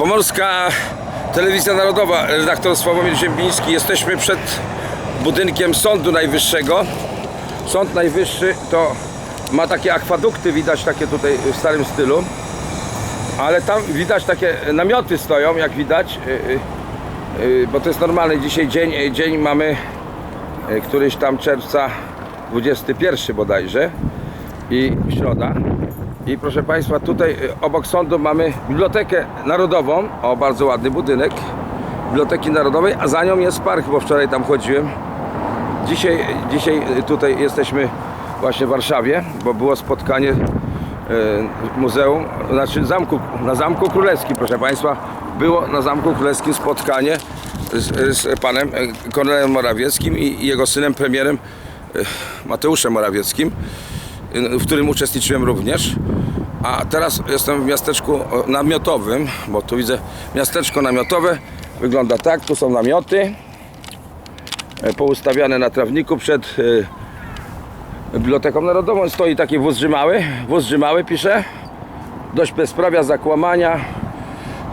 Pomorska Telewizja Narodowa, redaktor Sławomir Ziembiński. Jesteśmy przed budynkiem Sądu Najwyższego. Sąd Najwyższy to ma takie akwadukty, widać takie tutaj w starym stylu. Ale tam widać takie namioty stoją, jak widać, y, y, y, bo to jest normalny dzisiaj dzień, dzień mamy któryś tam czerwca 21 bodajże i środa. I proszę Państwa, tutaj y, obok sądu mamy Bibliotekę Narodową, o bardzo ładny budynek Biblioteki Narodowej, a za nią jest park, bo wczoraj tam chodziłem. Dzisiaj, dzisiaj y, tutaj jesteśmy właśnie w Warszawie, bo było spotkanie y, muzeum, znaczy zamku, na Zamku Królewskim, proszę Państwa, było na Zamku Królewskim spotkanie z, z panem Kornelem Morawieckim i jego synem premierem Mateuszem Morawieckim, w którym uczestniczyłem również. A teraz jestem w miasteczku namiotowym, bo tu widzę miasteczko namiotowe. Wygląda tak, tu są namioty e, poustawiane na trawniku przed e, Biblioteką Narodową. Stoi taki wóz Rzymały, wóz Rzymały pisze. Dość bezprawia, zakłamania,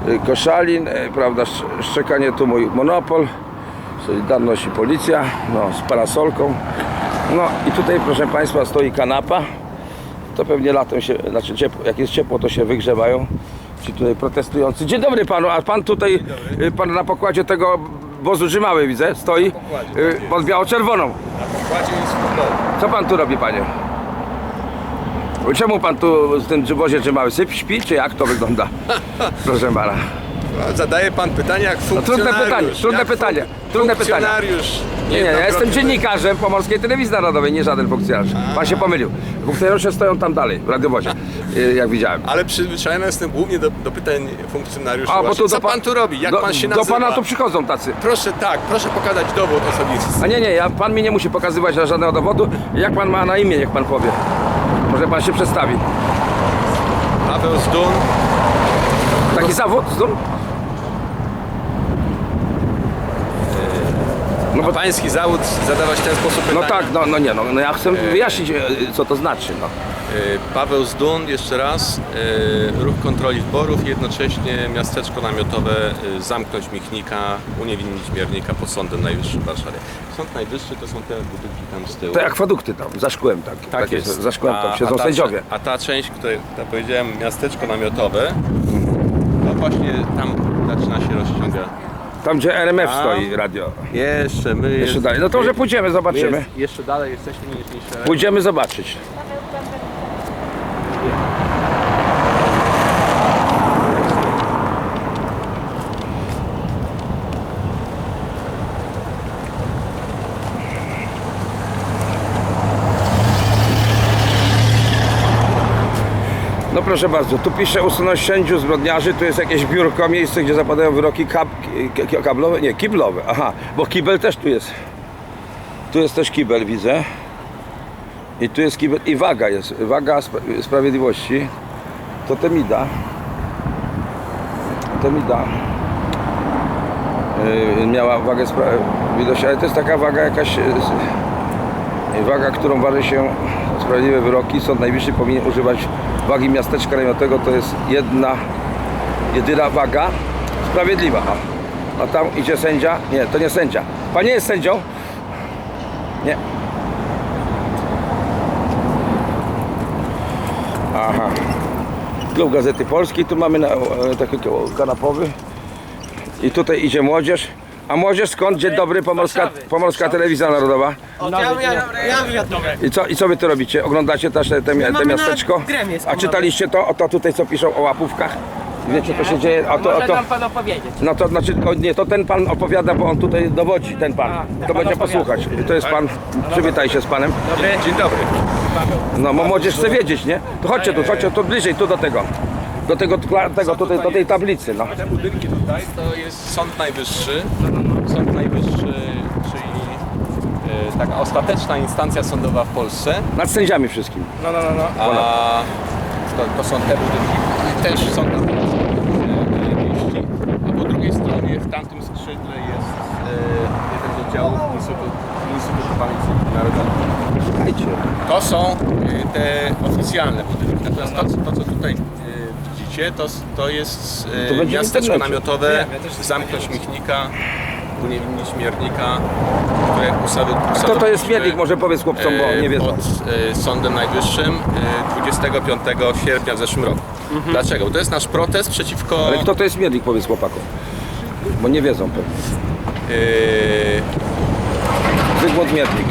e, koszalin, prawda, sz- szczekanie tu mój monopol, Solidarność i Policja, no, z parasolką. No i tutaj proszę Państwa stoi kanapa. To pewnie latem się, znaczy ciepło, jak jest ciepło to się wygrzewają ci tutaj protestujący. Dzień dobry panu, a pan tutaj, y, pan na pokładzie tego wozu Rzymały widzę, stoi y, pod biało-czerwoną. Kładzie jest futbol. Co pan tu robi panie? Czemu pan tu w tym wozie Rzymały syp, śpi, czy jak to wygląda? Proszę pana. No, Zadaje pan pytanie jak trudne funkcjonariusz. pytanie, trudne jak pytanie, fun- trudne pytanie. Funkcjonariusz. Nie, nie, ja jestem dziennikarzem Pomorskiej Telewizji Narodowej, nie żaden funkcjonariusz. Pan się pomylił. Funkcjonariusze stoją tam dalej, w radiowozie, y, jak widziałem. Ale przyzwyczajony jestem głównie do, do pytań funkcjonariuszy. A, właśnie. Co do pa- pan tu robi? Jak do, pan się Do nazywa? pana tu przychodzą tacy. Proszę tak, proszę pokazać dowód osobisty. A nie, nie, ja, pan mi nie musi pokazywać żadnego dowodu. Jak pan ma na imię, niech pan powie. Może pan się przedstawi. Paweł Zdun. Taki zawód, zdum? No bo pański zawód zadawać w ten sposób No pytania. tak, no, no nie, no, no ja chcę wyjaśnić, e, co to znaczy. No. Y, Paweł Zdun, jeszcze raz, y, ruch kontroli wyborów i jednocześnie miasteczko namiotowe y, zamknąć Michnika, uniewinnić Miernika pod Sądem Najwyższym w Warszawie. Sąd Najwyższy to są te budynki tam z tyłu. Te akwadukty tam, za szkłem tak. Tak takie, jest. Za szkłem tam siedzą ta, sędziowie. A ta część, której ja powiedziałem, miasteczko namiotowe, to właśnie tam zaczyna się rozciąga. Tam gdzie RMF Tam. stoi radio. Jeszcze my... Jeszcze jest- dalej. No to może pójdziemy, zobaczymy. Jest, jeszcze dalej jesteśmy niż niż. Pójdziemy zobaczyć. Proszę bardzo, tu pisze usunąć sędziów zbrodniarzy, tu jest jakieś biurko, miejsce, gdzie zapadają wyroki kab, kablowe, nie, kiblowe, aha, bo kibel też tu jest. Tu jest też kibel, widzę. I tu jest kibel, i waga jest, waga spra- sprawiedliwości. To Temida. Temida. Yy, miała wagę sprawiedliwości, ale to jest taka waga jakaś, yy, waga, którą waży się sprawiedliwe wyroki. Sąd Najwyższy powinien używać wagi miasteczka ramiotego, to jest jedna, jedyna waga sprawiedliwa. A, a tam idzie sędzia, nie, to nie sędzia. Pan nie jest sędzią? Nie. Aha. Klub Gazety Polskiej, tu mamy na, e, taki kanapowy. I tutaj idzie młodzież. A młodzież skąd? Dzień dobry, Pomorska, Pomorska Telewizja Narodowa. Ja, ja, ja wywiad dobry. I co, I co wy tu robicie? Oglądacie też te, te, te miasteczko? A czytaliście to? O to tutaj co piszą o łapówkach? Wiecie co się dzieje? A to, a Może to, nam pan opowiedzieć. no to znaczy, o, nie, to ten pan opowiada, bo on tutaj dowodzi, ten pan. To będzie posłuchać. To jest pan, przywitaj się z panem. Dobry. Dzień dobry. No, bo młodzież chce wiedzieć, nie? To chodźcie tu, chodźcie tu bliżej, tu do tego. Do tego, tego tutaj, do tej tablicy, no. Te budynki tutaj. To jest Sąd Najwyższy. Sąd Najwyższy, czyli e, taka ostateczna instancja sądowa w Polsce. Nad sędziami wszystkim. No, no, no, no. A to, to są te budynki. Też Sąd Najwyższy mieści. A po drugiej stronie, w tamtym skrzydle jest e, jeden z oddziałów Instytutu, Pamięci Narodowej. To są te oficjalne budynki. Natomiast to, co- to co tutaj widzicie, to, to jest To e, będzie w miasteczko internecie. namiotowe, zamknąć Michnika, uniewinnić miernika, które Kto to jest miernik? Może powiedz chłopcom, bo e, nie wiedzą. Pod e, Sądem Najwyższym e, 25 sierpnia w zeszłym roku. Dlaczego? Bo to jest nasz protest przeciwko... Mhm. Ale kto to jest miernik, powiedz chłopakom. Bo nie wiedzą pewnie. e, Zygmunt Miernik.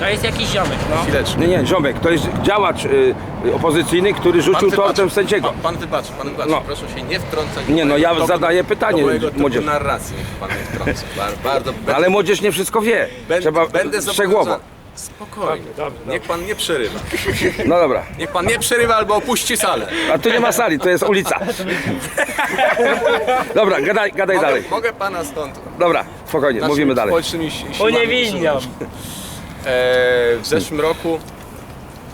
To jest jakiś ziomek, no. chwileczkę. Nie, nie, Ziomek, to jest działacz y, opozycyjny, który rzucił wybaczy. tortem sędziego. Pan, pan wybaczy, pan wybaczy. No. Proszę się nie wtrącać. Nie, no, ja zadaję pytanie młodzieży. narracji, niech pan nie wtrąca. Bar- Bardzo, Ale młodzież nie wszystko wie. Będę, Trzeba będę szczegółowo. Spokojnie. Niech pan nie przerywa. No dobra. Niech pan nie przerywa albo opuści salę. A tu nie ma sali, to jest ulica. Dobra, gadaj, gadaj Mogę, dalej. mogę pana stąd. Dobra, spokojnie, naszymi mówimy dalej. Uniewinniam. usunąć. E, w zeszłym roku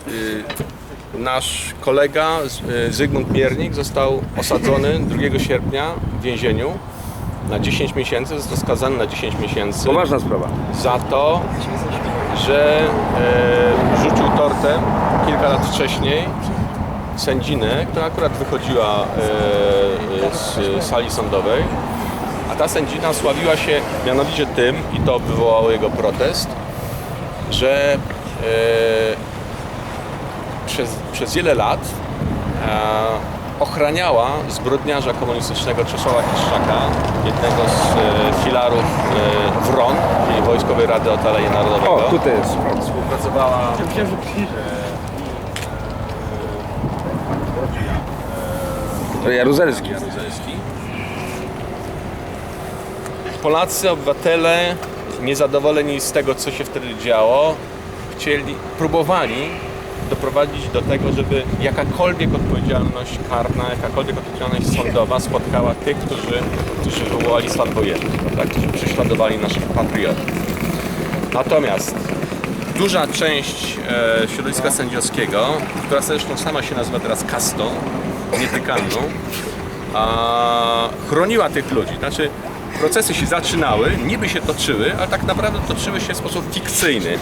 y, nasz kolega y, Zygmunt Miernik został osadzony 2 sierpnia w więzieniu na 10 miesięcy. Został skazany na 10 miesięcy Poważna sprawa. za za to, że e, rzucił tortem kilka lat wcześniej sędzinę, która akurat wychodziła e, z sali sądowej. A ta sędzina sławiła się mianowicie tym, i to wywołało jego protest, że e, przez, przez wiele lat e, ochraniała zbrodniarza komunistycznego Czesława Kiszczaka, jednego z e, filarów e, WRON, czyli Wojskowej Rady Ocalenia Narodowego. O, tutaj jest. Współpracowała To Jaruzelski. Jaruzelski. Polacy, obywatele, niezadowoleni z tego, co się wtedy działo, chcieli, próbowali doprowadzić do tego, żeby jakakolwiek odpowiedzialność karna, jakakolwiek odpowiedzialność sądowa spotkała tych, którzy, którzy wywołali stan wojenny, którzy prześladowali naszych patriotów. Natomiast duża część e, środowiska sędziowskiego, która zresztą sama się nazywa teraz kastą nietykalną, a, chroniła tych ludzi. Znaczy, procesy się zaczynały, niby się toczyły, ale tak naprawdę toczyły się w sposób fikcyjny,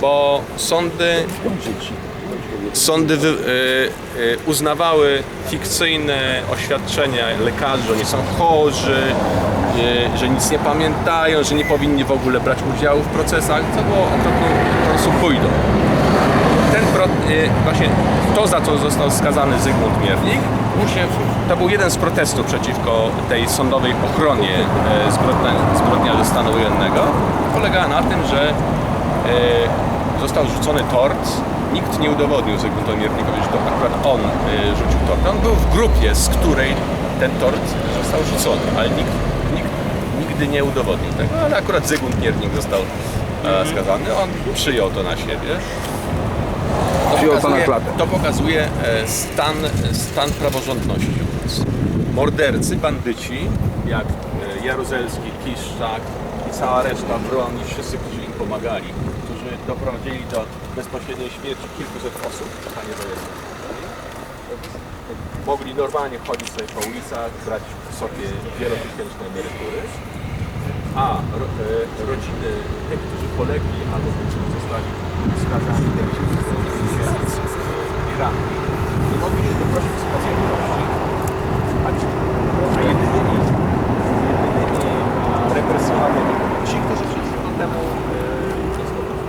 bo sądy, sądy wy, y, y, uznawały fikcyjne oświadczenia lekarzy, że oni są chorzy, y, że nic nie pamiętają, że nie powinni w ogóle brać udziału w procesach, co było okropną pójdą ten pro, y, właśnie to, za co został skazany Zygmunt Miernik, to był jeden z protestów przeciwko tej sądowej ochronie zbrodnia, zbrodniarzy stanu wojennego. Polegała na tym, że został rzucony tort. Nikt nie udowodnił Zygmuntowi Miernikowi, że to akurat on e, rzucił tort. On był w grupie, z której ten tort został rzucony, ale nikt, nikt nigdy nie udowodnił tego. Ale akurat Zygmunt Miernik został e, skazany. On przyjął to na siebie. To Przyjął to na pokazuje, klatę. to pokazuje e, stan, stan praworządności. Mordercy, bandyci, jak e, Jaruzelski, Kiszczak i cała reszta broni, wszyscy, którzy im pomagali, doprowadzili do bezpośredniej śmierci kilkuset osób w stanie wojennym. Mogli normalnie chodzić sobie po ulicach, brać sobie wielotysięczne emerytury, a ro, e, rodziny tych, którzy polegli albo którzy zostali skazani do śmierci i ranni, nie mogli się doprosić sprawiedliwości, a, ci, a jedynymi, jedynymi a, represjonowanymi ci, którzy przeciwko temu e, przystąpili.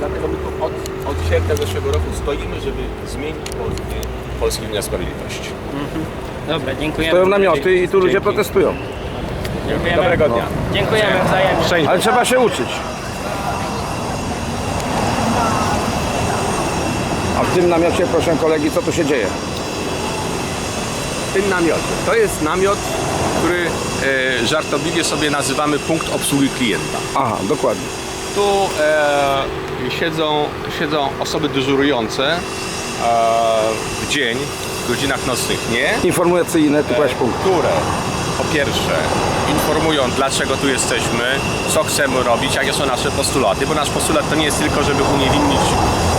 Dlatego my tu od, od sierpnia zeszłego roku stoimy, żeby zmienić polski, wymiar sprawiedliwości. Dobra, dziękujemy. Stoją namioty i tu ludzie Dzięki. protestują. Dziękujemy. Dobrego dnia. Dziękujemy wzajemnie. Ale trzeba się uczyć. A w tym namiocie, proszę kolegi, co tu się dzieje? w tym namiocie. To jest namiot, który e, żartobliwie sobie nazywamy punkt obsługi klienta. Aha, dokładnie. Tu e, siedzą, siedzą osoby dyżurujące e, w dzień, w godzinach nocnych nie, Informacyjne, tu kłaś punkt. które po pierwsze informują dlaczego tu jesteśmy, co chcemy robić, jakie są nasze postulaty, bo nasz postulat to nie jest tylko, żeby uniewinnić,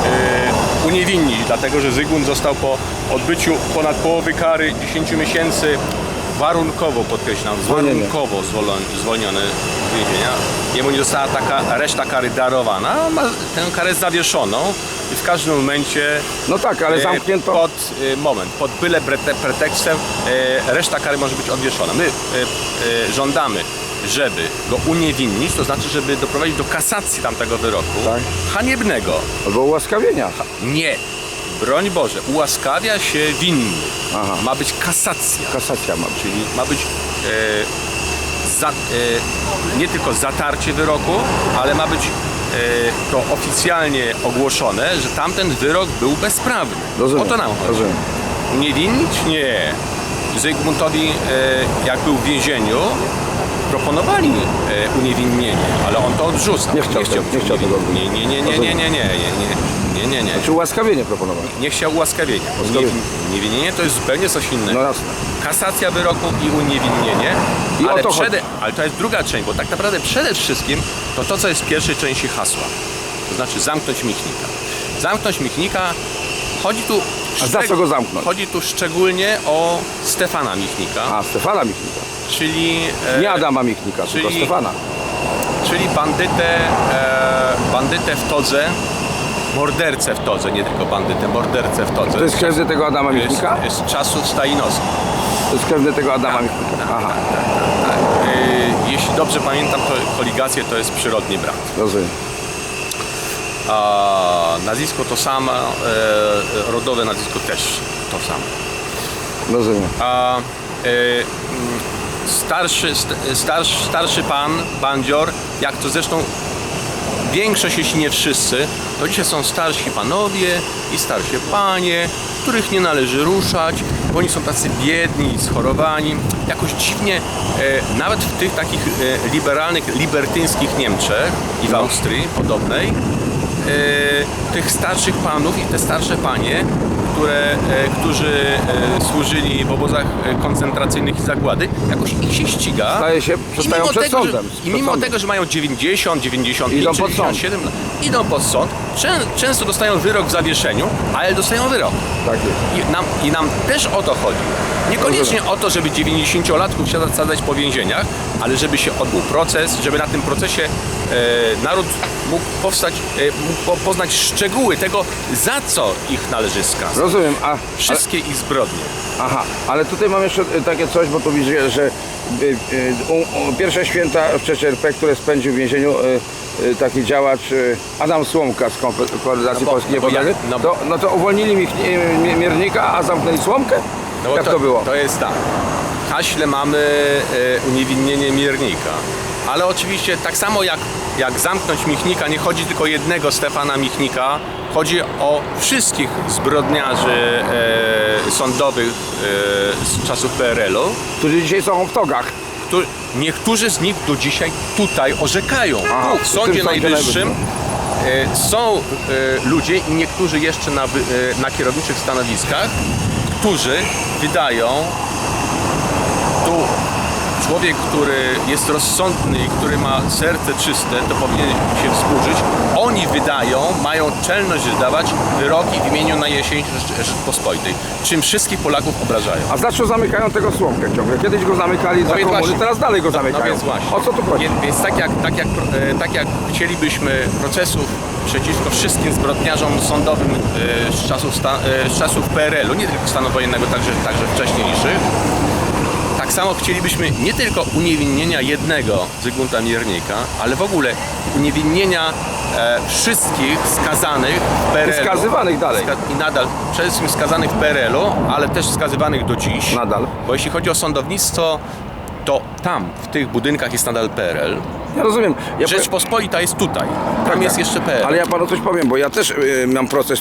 e, uniewinnić dlatego że Zygmunt został po odbyciu ponad połowy kary 10 miesięcy warunkowo, podkreślam, Zwolnienie. warunkowo zwolon- zwolniony z więzienia. Jemu nie została taka reszta kary darowana, on ma tę karę zawieszoną i w każdym momencie No tak, ale e, zamknięto. Pod, e, moment, pod byle prete- pretekstem e, reszta kary może być odwieszona. My e, e, żądamy, żeby go uniewinnić, to znaczy, żeby doprowadzić do kasacji tamtego wyroku Tak. haniebnego. Albo ułaskawienia. Nie. Broń Boże, ułaskawia się winny. Aha. Ma być kasacja. Kasacja ma być. Czyli ma być e, za, e, nie tylko zatarcie wyroku, ale ma być e, to oficjalnie ogłoszone, że tamten wyrok był bezprawny. Rozumiem. O to nam chodzi. Rozumiem. Uniewinnić? Nie. Zygmuntowi, e, jak był w więzieniu, proponowali e, uniewinnienie, ale on to odrzucał. Nie chciał tego- być nie chciał tego. Nie, nie, nie, nie, nie, nie, nie, nie, nie, nie, nie. Czy ułaskawienie proponowano? Nie chciał ułaskawienia. Uniewinnienie to jest zupełnie coś innego No jasne. kasacja wyroku i uniewinnienie. I ale, to przede, ale to jest druga część, bo tak naprawdę przede wszystkim to to, co jest w pierwszej części hasła. To znaczy zamknąć Michnika. Zamknąć Michnika, chodzi tu... A za co go zamknąć? Chodzi tu szczególnie o Stefana Michnika, A, Stefana Michnika. czyli... e, Nie Adama Michnika, tylko czyli- Stefana. Czyli bandytę, e, bandytę w todze, mordercę w todze, nie tylko bandytę, mordercę w todze. To jest krewny tego Adama Michnika? jest czasów stajnowskich. To jest krewny tego Adama Michnika. Aha, Tak. Y, Jeśli dobrze pamiętam, to koligację to jest przyrodni brat. rozumiem. Nazwisko to samo, e, rodowe nazwisko też to samo. Rozumiem. A e, starszy, st- starszy, starszy pan, bandzior, jak to zresztą większość, jeśli nie wszyscy, to dzisiaj są starsi panowie i starsze panie, których nie należy ruszać, bo oni są tacy biedni i schorowani. Jakoś dziwnie, e, nawet w tych takich liberalnych, libertyńskich Niemczech i w Austrii podobnej, tych starszych panów i te starsze panie, które, e, którzy e, służyli w obozach e, koncentracyjnych i zagłady, jakoś ich się ściga. Staje się, przestają przed tego, sądem. Że, I mimo sądem. tego, że mają 90, 95, Idą pod sąd. 97 lat, idą pod sąd, czę, często dostają wyrok w zawieszeniu, ale dostają wyrok. Tak. I nam, I nam też o to chodzi. Niekoniecznie o to, żeby 90-latków siadać- sadzać po więzieniach, ale żeby się odbył proces, żeby na tym procesie e, naród mógł powstać, e, mógł po, poznać szczegóły tego, za co ich należy skazać. Rozumiem. A, Wszystkie ich zbrodnie. aha, ale tutaj mam jeszcze y, takie coś, bo tu widzę, że y, y, u, u, pierwsze święta w CCRP, które spędził w więzieniu y, y, taki działacz y, Adam Słomka z Konfederacji No bo- Polskiej no bo Niepodległej, no bo- to, no to uwolnili mich, y, Miernika, a zamknęli Słomkę? No bo Jak to, było? To jest tak. W haśle mamy e, uniewinnienie miernika. Ale oczywiście tak samo jak, jak zamknąć Michnika, nie chodzi tylko jednego Stefana Michnika, chodzi o wszystkich zbrodniarzy e, sądowych e, z czasów PRL-u, Którzy dzisiaj są w togach. którzy, niektórzy z nich do dzisiaj tutaj orzekają. Aha, tu, w Sądzie Najwyższym e, są e, ludzie i niektórzy jeszcze na, e, na kierowniczych stanowiskach, którzy wydają tu człowiek, który jest rozsądny i który ma serce czyste, to powinien się wzburzyć. Oni wydają, mają czelność wydawać wyroki w imieniu najjaśniejszej Rzeczy- Rzeczypospolitej, czym wszystkich Polaków obrażają. A za co zamykają tego Słomkę ciągle? Kiedyś go zamykali za No więc komuny, właśnie. teraz dalej go No, zamykają. no więc właśnie. O co tu chodzi? Więc, więc tak, jak, tak, jak, e, tak jak chcielibyśmy procesów przeciwko wszystkim zbrodniarzom sądowym e, z czasów, sta, e, z czasów PRL-u, nie tylko stanu wojennego, także, także wcześniejszych, tak samo chcielibyśmy nie tylko uniewinnienia jednego Zygmunta Miernika, ale w ogóle uniewinnienia e, wszystkich skazanych w PRL-u. I skazywanych dalej. Ska- I nadal, przede wszystkim skazanych w PRL-u, ale też skazywanych do dziś. Nadal. Bo jeśli chodzi o sądownictwo, to tam, w tych budynkach jest nadal PRL. Ja rozumiem. Ja Rzeczpospolita jest tutaj. Tam Tak, jest tak. jeszcze PRL. Ale ja panu coś powiem, bo ja też y, mam proces